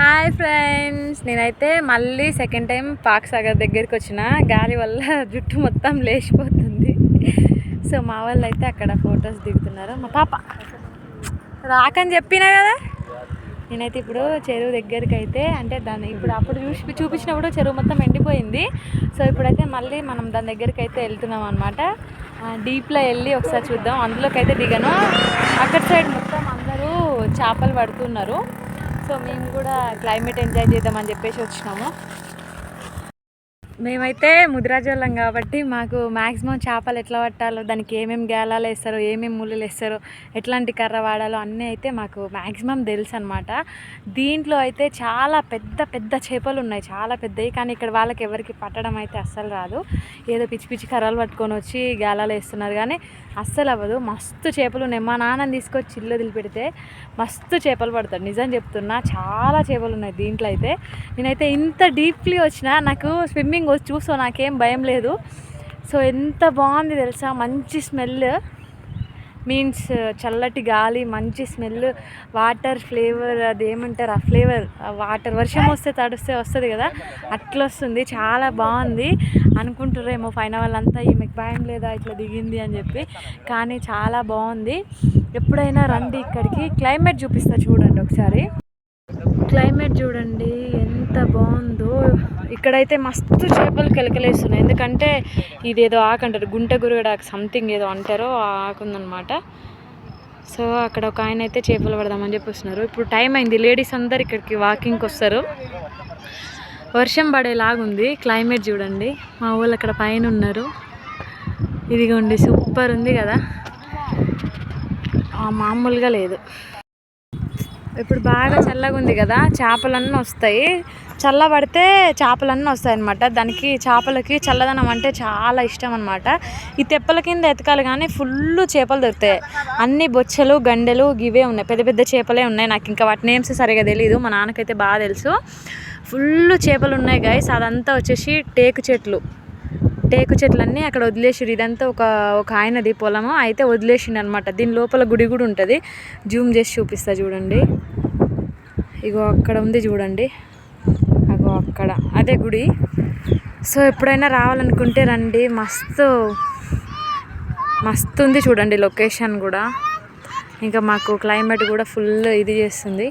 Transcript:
Hi friends నేనైతే మళ్ళీ second time Pak Sagar దగ్గరికి వచ్చిన. గాలి వల్ల జుట్టు మొత్తం లేచిపోతుంది. సో మా వాళ్ళు అయితే అక్కడ ఫొటోస్ దిగుతున్నారు. మా పాప రాకని చెప్పినా కదా? నేనైతే ఇప్పుడు చెరువు దగ్గరికి అయితే అంటే దాన్ని ఇప్పుడు అప్పుడు చూసి చూపించినప్పుడు చెరువు మొత్తం ఎండిపోయింది. సో ఇప్పుడైతే మళ్ళీ మనం దాని దగ్గరికి అయితే వెళ్తున్నాం అనమాట డీప్లో వెళ్ళి ఒకసారి చూద్దాం. అందులోకి అయితే దిగను. అక్కడ సైడ్ మొత్తం అందరూ చేపలు పడుతున్నారు. సో మేము కూడా క్లైమేట్ ఎంజాయ్ చేద్దామని చెప్పేసి వచ్చినాము. మేమైతే ముదిరాజోళ్ళం కాబట్టి మాకు మ్యాక్సిమం చేపలు ఎట్లా పట్టాలో దానికి ఏమేమి గేలాలు వేస్తారో ఏమేమి ముళ్ళు వేస్తారో ఎట్లాంటి కర్ర వాడాలో అన్నీ అయితే మాకు మ్యాక్సిమం తెలుసు అనమాట దీంట్లో అయితే చాలా పెద్ద పెద్ద చేపలు ఉన్నాయి చాలా పెద్దవి. కానీ ఇక్కడ వాళ్ళకి ఎవరికి పట్టడం అయితే అస్సలు రాదు. ఏదో పిచ్చి పిచ్చి కర్రలు పట్టుకొని వచ్చి గేలాలు వేస్తున్నారు. కానీ అస్సలు అవ్వదు. మస్తు చేపలు ఉన్నాయి. మా నాన్నని తీసుకొచ్చి ఇల్లు వదిలిపెడితే మస్తు చేపలు పడతాడు నిజం చెప్తున్నా చాలా చేపలు ఉన్నాయి దీంట్లో అయితే. నేనైతే ఇంత డీప్లీ వచ్చినా నాకు స్విమ్మింగ్ వచ్చి చూసో నాకేం భయం లేదు. సో ఎంత బాగుంది తెలుసా? మంచి స్మెల్. మీన్స్ చల్లటి గాలి మంచి స్మెల్ వాటర్ ఫ్లేవర్ అది ఏమంటారు ఆ ఫ్లేవర్ వాటర్ వర్షం వస్తే తడిస్తే వస్తుంది కదా? అట్లా వస్తుంది. చాలా బాగుంది. అనుకుంటారేమో పైన వాళ్ళంతా ఈమెకు భయం లేదా? ఇట్లా దిగింది అని చెప్పి. కానీ చాలా బాగుంది. ఎప్పుడైనా రండి ఇక్కడికి. క్లైమేట్ చూపిస్తా చూడండి ఒకసారి. క్లైమేట్ చూడండి. ఎంత బాగుందో. ఇక్కడైతే మస్తు చేపలు కిలకలేస్తున్నాయి. ఎందుకంటే ఇదేదో ఆకు అంటారు. గుంట గురుగడాకు సంథింగ్ ఏదో అంటారో ఆ ఆకు ఉందన్నమాట సో అక్కడ ఒక ఆయన అయితే చేపలు పడదామని చెప్పి వస్తున్నారు ఇప్పుడు టైం అయింది. లేడీస్ అందరు ఇక్కడికి వాకింగ్కి వస్తారు వర్షం పడేలాగుంది. క్లైమేట్ చూడండి. మా ఊళ్ళు అక్కడ పైన ఉన్నారు ఇదిగోండి సూపర్ ఉంది కదా. మామూలుగా లేదు. ఇప్పుడు బాగా చల్లగా ఉంది కదా చేపలన్నీ వస్తాయి. చల్లబడితే చేపలన్నీ వస్తాయి అనమాట దానికి చేపలకి చల్లదనం అంటే చాలా ఇష్టం అనమాట ఈ తెప్పల కింద ఎతకాలి కానీ ఫుల్ చేపలు దొరుకుతాయి. అన్ని బొచ్చలు గండెలు గివే ఉన్నాయి. పెద్ద పెద్ద చేపలే ఉన్నాయి. నాకు ఇంకా వాటి నేమ్స్ సరిగా తెలియదు మా నాన్నకైతే బాగా తెలుసు. ఫుల్ చేపలు ఉన్నాయి గాయస్ అదంతా వచ్చేసి టేకు చెట్లు. టేకు చెట్లన్నీ అక్కడ వదిలేసిరు ఇదంతా ఒక ఒక ఆయనది పొలము. అయితే వదిలేసిండు అనమాట దీని లోపల గుడి కూడా ఉంటుంది. జూమ్ చేసి చూపిస్తా చూడండి. ఇగో అక్కడ ఉంది చూడండి. అగో అక్కడ. అదే గుడి. సో ఎప్పుడైనా రావాలనుకుంటే రండి. మస్తు మస్తు ఉంది చూడండి లొకేషన్ కూడా. ఇంకా మాకు క్లైమేట్ కూడా ఫుల్ ఇది చేస్తుంది.